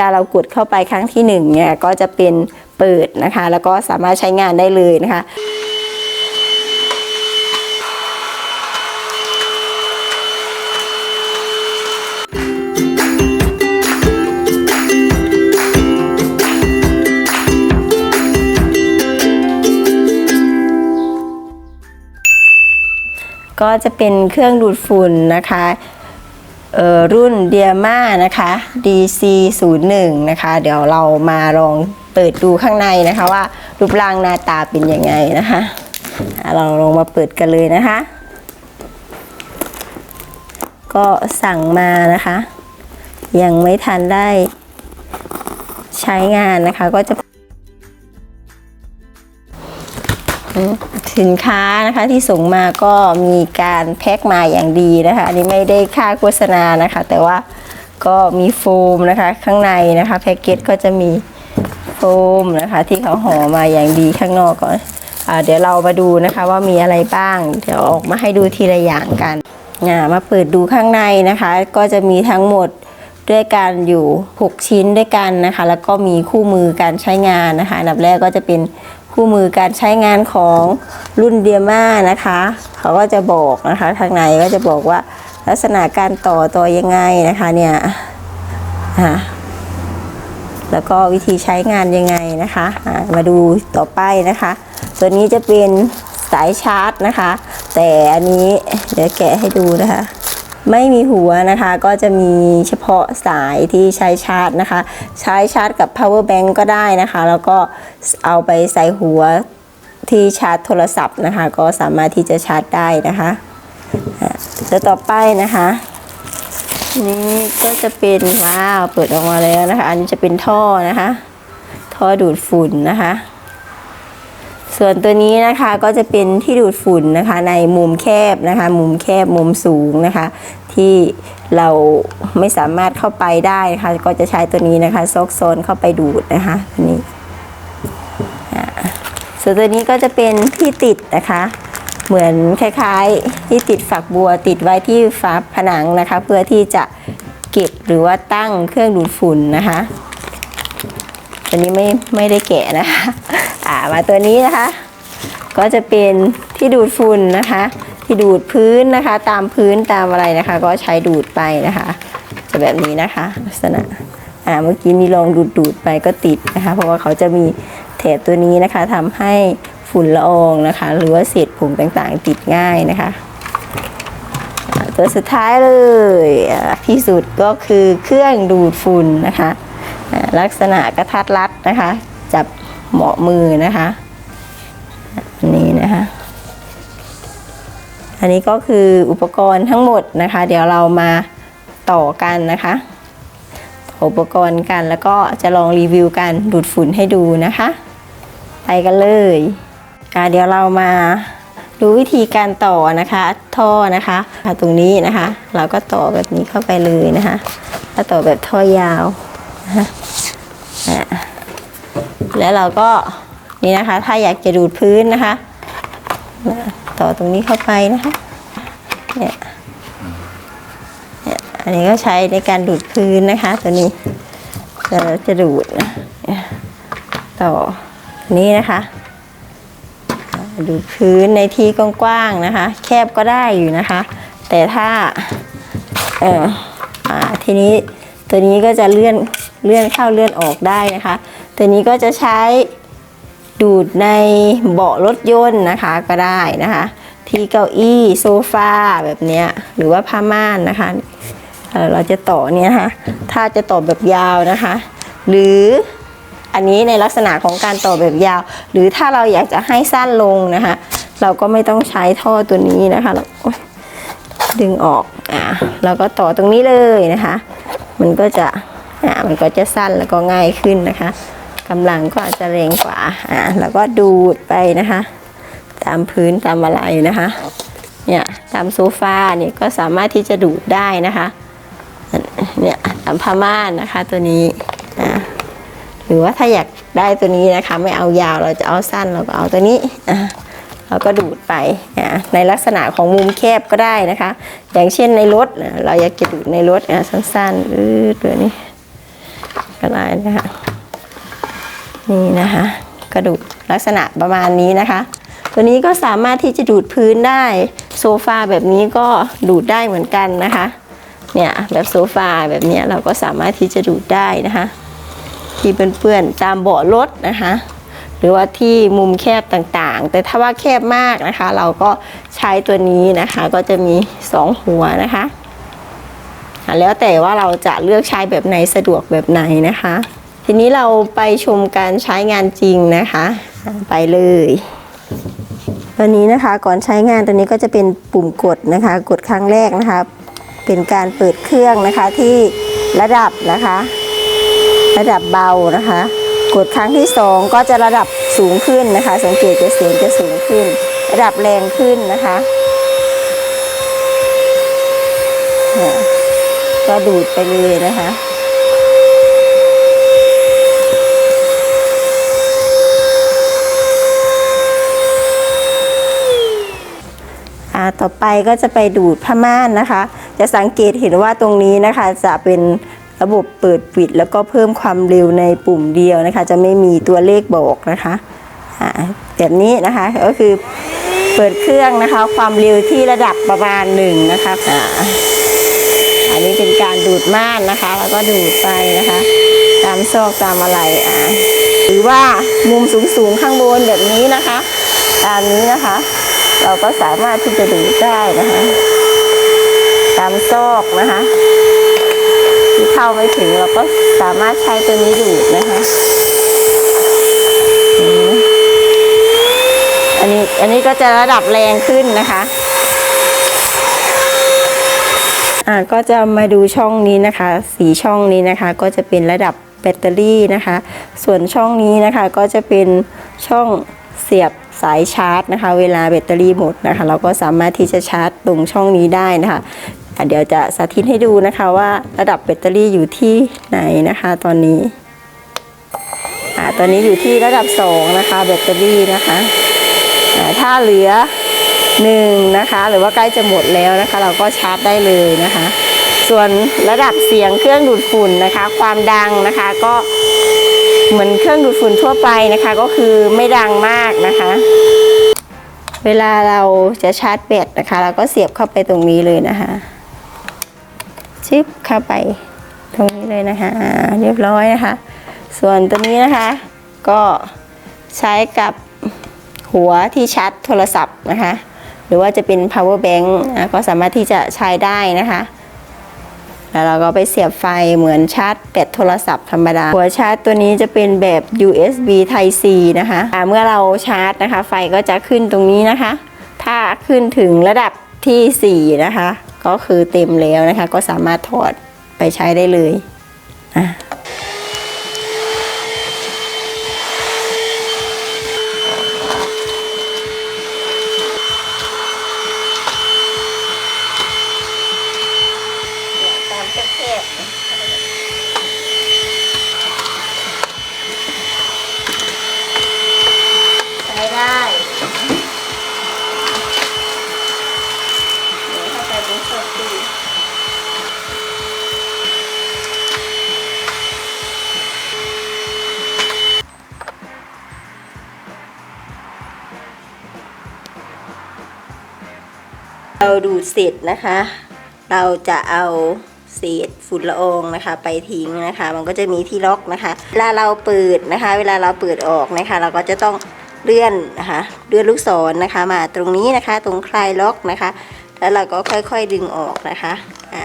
ลาเรากดเข้าไปครั้งที่หนึ่งเนี่ยก็จะเป็นเปิดนะคะ แล้วก็สามารถใช้งานได้เลยนะคะก็จะเป็นเครื่องดูดฝุ่นนะคะ รุ่นเดียมานะคะ DC 0 1 นะคะ เดี๋ยวเรามาลองเปิดดูข้างในนะคะว่ารูปร่างหน้าตาเป็นยังไงนะคะอะเราลองมาเปิดกันเลยนะคะ ก็สั่งมานะคะ ยังไม่ทันได้ใช้งานนะคะ ก็จะ สินค้านะคะที่ส่งมาก็มีการแพ็คมาอย่างดีนะคะ อันนี้ไม่ได้ค่าโฆษณานะคะ แต่ว่าก็มีโฟมนะคะ ข้างในนะคะแพ็กเกจก็จะมีโฟมนะคะ ที่เขาห่อมาอย่างดีข้างนอกก่อนอเดี๋ยวเรามาดูนะคะว่ามีอะไรบ้าง เดี๋ยวออกมาให้ดูทีละอย่างกันมาเปิดดูข้างในนะคะ ก็จะมีทั้งหมดด้วยกันอยู่ 6 ชิ้นด้วยกันนะคะ แล้วก็มีคู่มือการใช้งานนะคะอันดับแรกก็จะเป็น คู่มือการใช้งานของรุ่นเดียมานะคะ เขาก็จะบอกนะคะทางในก็จะบอกว่าลักษณะการต่อต่อยังไงนะคะเนี่ยแล้วก็วิธีใช้งานยังไงนะคะอ่ามาดูต่อไปนะคะตัวนี้จะเป็นสายชาร์จนะคะ แต่อันนี้เดี๋ยวแกะให้ดูนะคะ ไม่มีหัวนะคะ ก็จะมีเฉพาะสายที่ใช้ชาร์จนะคะ ใช้ชาร์จกับ power bank ก็ได้นะคะ แล้วก็เอาไปใส่หัวที่ชาร์จโทรศัพท์นะคะ ก็สามารถที่จะชาร์จได้นะคะแล้วต่อไปนะคะนนี้ก็จะเป็นว้าวเปิดออกมาแล้วนะคะ อันนี้จะเป็นท่อนะคะ ท่อดูดฝุ่นนะคะ ส่วนตัวนี้นะคะก็จะเป็นที่ดูดฝุ่นนะคะในมุมแคบนะคะ มุมแคบมุมสูงนะคะ ที่เราไม่สามารถเข้าไปได้นะคะก็จะใช้ตัวนี้นะคะซอกโซนเข้าไปดูดนะคะตัวนี้อ่าส่วนตัวนี้ก็จะเป็นที่ติดนะคะ เหมือนคล้ายๆ ที่ติดฝักบัวติดไว้ที่ฝาผนังนะคะ เพื่อที่จะเก็บหรือว่าตั้งเครื่องดูดฝุ่นนะคะ ตัวนี้ไม่ไม่ได้แกะนะคะอ่ามาตัวนี้นะคะ ก็จะเป็นที่ดูดฝุ่นนะคะ ที่ดูดพื้นนะคะ ตามพื้นตามอะไรนะคะ ก็ใช้ดูดไปนะคะ จะแบบนี้นะคะลักษณะอ่าเมื่อกี้นี่ลองดูดดูดไปก็ติดนะคะ เพราะว่าเขาจะมีแถบตัวนี้นะคะทำให้ฝุ่นละอองนะคะ หรือว่าเศษผงต่างๆ ติดง่ายนะคะตัวสุดท้ายเลยที่สุดก็คือเครื่องดูดฝุ่นนะคะ ลักษณะกระทัดรัดนะคะ จับเหมาะมือนะคะอันนี้นะคะ อันนี้ก็คืออุปกรณ์ทั้งหมดนะคะ เดี๋ยวเรามาต่อกันนะคะอุปกรณ์กันแล้วก็จะลองรีวิวการดูดฝุ่นให้ดูนะคะ ไปกันเลยเดี๋ยวเรามาดูวิธีการต่อนะคะ ท่อนะคะตรงนี้นะคะ เราก็ต่อแบบนี้เข้าไปเลยนะคะแล้วต่อแบบท่อยาว แล้วเราก็นี่นะคะ ถ้าอยากจะดูดพื้นนะคะ ต่อตรงนี้เข้าไปนะคะเนี่ยเนี่ยอันนี้ก็ใช้ในการดูดพื้นนะคะ ตัวนี้เราจะดูดนะต่อนี้นะคะ ดูดพื้นในที่กว้างๆนะคะ แคบก็ได้อยู่นะคะ แต่ถ้าเอออ่าทีนี้ตัวนี้ก็จะเลื่อน เลื่อนเข้าเลื่อนออกได้นะคะ ตัวนี้ก็จะใช้ดูดในเบาะรถยนต์นะคะก็ได้นะคะ ที่เก้าอี้โซฟาแบบนี้หรือว่าผ้าม่านนะคะเราจะต่อเนี่ยนะคะถ้าจะต่อแบบยาวนะคะ หรืออันนี้ในลักษณะของการต่อแบบยาว หรือถ้าเราอยากจะให้สั้นลงนะคะ เราก็ไม่ต้องใช้ท่อตัวนี้นะคะเราดึงออกอ่าแล้วก็ต่อตรงนี้เลยนะคะ มันก็จะ อ่ามันก็จะสั้นแล้วก็ง่ายขึ้นนะคะกำลังก็อาจจะแรงกว่าอ่าแล้วก็ดูดไปนะคะ ตามพื้นตามอะไรนะคะเนี่ยตามโซฟาเนี่ยก็สามารถที่จะดูดได้นะคะเนี่ยตามผ้าม่านนะคะตัวนี้อ่าหรือว่าถ้าอยากได้ตัวนี้นะคะไม่เอายาวเราจะเอาสั้นเราก็เอาตัวนี้อ่าเราก็ดูดไปอ่าในลักษณะของมุมแคบก็ได้นะคะ อย่างเช่นในรถเราอยากจะดูดในรถอะสั้นๆอืดแบบนี้ ก็ได้นะคะนี่นะคะ กระดูกลักษณะประมาณนี้นะคะ ตัวนี้ก็สามารถที่จะดูดพื้นได้โซฟาแบบนี้ก็ดูดได้เหมือนกันนะคะเนี่ยแบบโซฟาแบบนี้เราก็สามารถที่จะดูดได้นะคะที่เปื้อนๆตามเบาะรถนะคะหรือว่าที่มุมแคบต่างๆ แต่ถ้าว่าแคบมากนะคะ เราก็ใช้ตัวนี้นะคะก็จะมีสองหัวนะคะ แล้วแต่ว่าเราจะเลือกใช้แบบไหนสะดวกแบบไหนนะคะ ทีนี้เราไปชมการใช้งานจริงนะคะ ไปเลยตัวนี้นะคะก่อนใช้งานตัวนี้ก็จะเป็นปุ่มกดนะคะ กดครั้งแรกนะคะ เป็นการเปิดเครื่องนะคะที่ระดับนะคะ ระดับเบานะคะ กดครั้งที่สองก็จะระดับสูงขึ้นนะคะ สังเกตจะเสียงจะสูงขึ้น ระดับแรงขึ้นนะคะ ก็ดูดไปเลยนะคะอ่าต่อไปก็จะไปดูดผ้าม่านนะคะ จะสังเกตเห็นว่าตรงนี้นะคะ จะเป็นระบบเปิดปิด แล้วก็เพิ่มความเร็วในปุ่มเดียวนะคะ จะไม่มีตัวเลขบอกนะคะอ่าแบบนี้นะคะก็คือเปิดเครื่องนะคะ ความเร็วที่ระดับประมาณหนึ่งนะคะ อันนี้เป็นการดูดม่านนะคะ แล้วก็ดูดไปนะคะ ตามซอกตามอะไรอ่าหรือว่ามุมสูงๆข้างบนแบบนี้นะคะ ตามนี้นะคะ เราก็สามารถที่จะดูดได้นะคะ ตามซอกนะคะที่เข้าไม่ถึงเราก็สามารถใช้ตัวนี้ดูดนะคะอันนี้อันนี้ก็จะระดับแรงขึ้นนะคะ อ่าก็จะมาดูช่องนี้นะคะ สีช่องนี้นะคะ ก็จะเป็นระดับแบตเตอรี่นะคะ ส่วนช่องนี้นะคะก็จะเป็นช่องเสียบสายชาร์จนะคะ เวลาแบตเตอรี่หมดนะคะ เราก็สามารถที่จะชาร์จตรงช่องนี้ได้นะคะเดี๋ยวจะสาธิตให้ดูนะคะว่าระดับแบตเตอรี่อยู่ที่ไหนนะคะ ตอนนี้อตอนนี้อยู่ที่ระดับ 2 นะคะ แบตเตอรี่นะคะถ้าเหลือ หนึ่งนะคะ หรือว่าใกล้จะหมดแล้วนะคะ เราก็ชาร์จได้เลยนะคะ ส่วนระดับเสียงเครื่องดูดฝุ่นนะคะ ความดังนะคะก็เหมือนเครื่องดูดฝุ่นทั่วไปนะคะ ก็คือไม่ดังมากนะคะ เวลาเราจะชาร์จแบตนะคะ เราก็เสียบเข้าไปตรงนี้เลยนะคะชิปเข้าไปตรงนี้เลยนะคะเรียบร้อยนะคะ ส่วนตัวนี้นะคะ ก็ใช้กับหัวที่ชาร์จโทรศัพท์นะคะ รือว่าจะเป็น power bank อะก็สามารถที่จะใช้ได้นะคะแล้วเราก็ไปเสียบไฟเหมือนชาร์จแบตโทรศัพท์ธรรมดา หัวชาร์จตัวนี้จะเป็นแบบ USB Type C นะคะะเมื่อเราชาร์จนะคะ ไฟก็จะขึ้นตรงนี้นะคะ ถ้าขึ้นถึงระดับที่ 4 นะคะ ก็คือเต็มแล้วนะคะ ก็สามารถถอดไปใช้ได้เลยอะ เราดูดเสร็จนะคะ เราจะเอาเศษฝุ่นละอองนะคะ ไปทิ้งนะคะ มันก็จะมีที่ล็อกนะคะ เวลาเราเปิดนะคะ เวลาเราเปิดออกนะคะ เราก็จะต้องเลื่อนนะคะเลื่อนลูกศรนะคะ มาตรงนี้นะคะ ตรงคลายล็อกนะคะ แล้วเราก็ค่อยๆดึงออกนะคะอ่า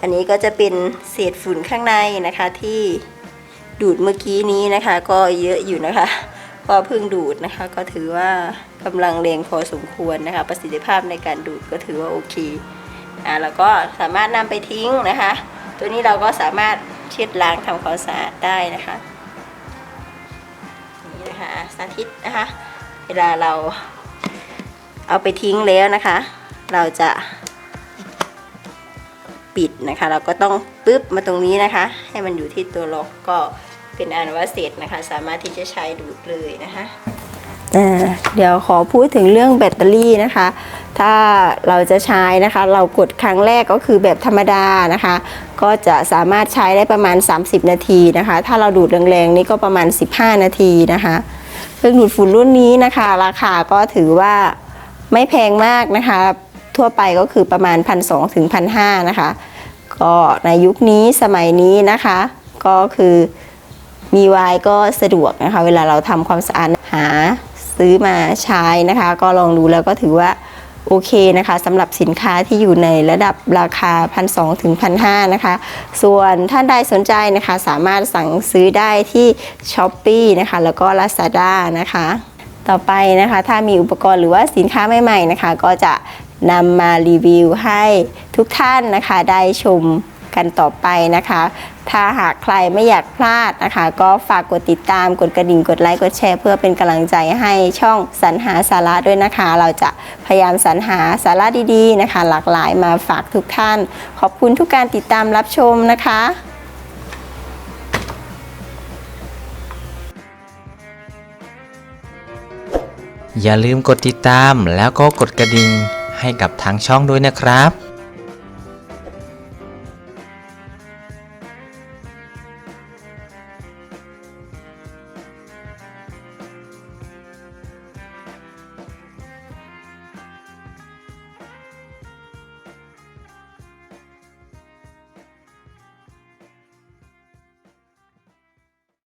อันนี้ก็จะเป็นเศษฝุ่นข้างในนะคะที่ดูดเมื่อกี้นี้นะคะ ก็เยอะอยู่นะคะ ก็พิ่งดูดนะคะก็ถือว่ากำลังแรงพอสมควรนะคะ ประสิทธิภาพในการดูดก็ถือว่าโอเคอ่าแล้วก็สามารถนำไปทิ้งนะคะ ตัวนี้เราก็สามารถเช็ดล้างทำความสะอาดได้นะคะนี่นะคะสาธิตนะคะ เวลาเราเอาไปทิ้งแล้วนะคะ เราจะปิดนะคะ เราก็ต้องปึ๊บมาตรงนี้นะคะ ให้มันอยู่ที่ตัวล็อกก็ เป็นอันว่าเสร็จนะคะ สามารถที่จะใช้ดูดเลยนะคะเดี๋ยวขอพูดถึงเรื่องแบตเตอรี่นะคะ ถ้าเราจะใช้นะคะ เรากดครั้งแรกก็คือแบบธรรมดานะคะ ก็จะสามารถใช้ได้ประมาณ 30 นาทีนะคะ ถ้าเราดูดแรงๆนี่ก็ประมาณ 15 นาทีนะคะเครื่องดูดฝุ่นรุ่นนี้นะคะ ราคาก็ถือว่าไม่แพงมากนะคะ ทั่วไปก็คือประมาณ 1,200ถึง1,500นะคะ ก็ในยุคนี้สมัยนี้นะคะ ก็คือ มีไวายก็สะดวกนะคะ เวลาเราทำความสะอาดหาซื้อมาใช้นะคะ ก็ลองดูแล้วก็ถือว่าโอเคนะคะสำหรับสินค้าที่อยู่ในระดับราคา 1,200ถึง1,500นะคะ ส่วนท่านใดสนใจนะคะ สามารถสั่งซื้อได้ที่ s h อ p e e นะคะ แล้วก็ Lazada นะคะ ต่อไปนะคะ ถ้ามีอุปกรณ์หรือว่าสินค้าใหม่ๆนะคะ ก็จะนำมารีวิวให้ทุกท่านนะคะได้ชม กันต่อไปนะคะ ถ้าหากใครไม่อยากพลาดนะคะ ก็ฝากกดติดตามกดกระดิ่งกดไลค์กดแชร์ เพื่อเป็นกำลังใจให้ช่องสรรหาสาระด้วยนะคะ เราจะพยายามสรรหาสาระดีๆนะคะ หลากหลายมาฝากทุกท่าน ขอบคุณทุกการติดตามรับชมนะคะอย่าลืมกดติดตามแล้วก็กดกระดิ่งให้กับทางช่องด้วยนะครับ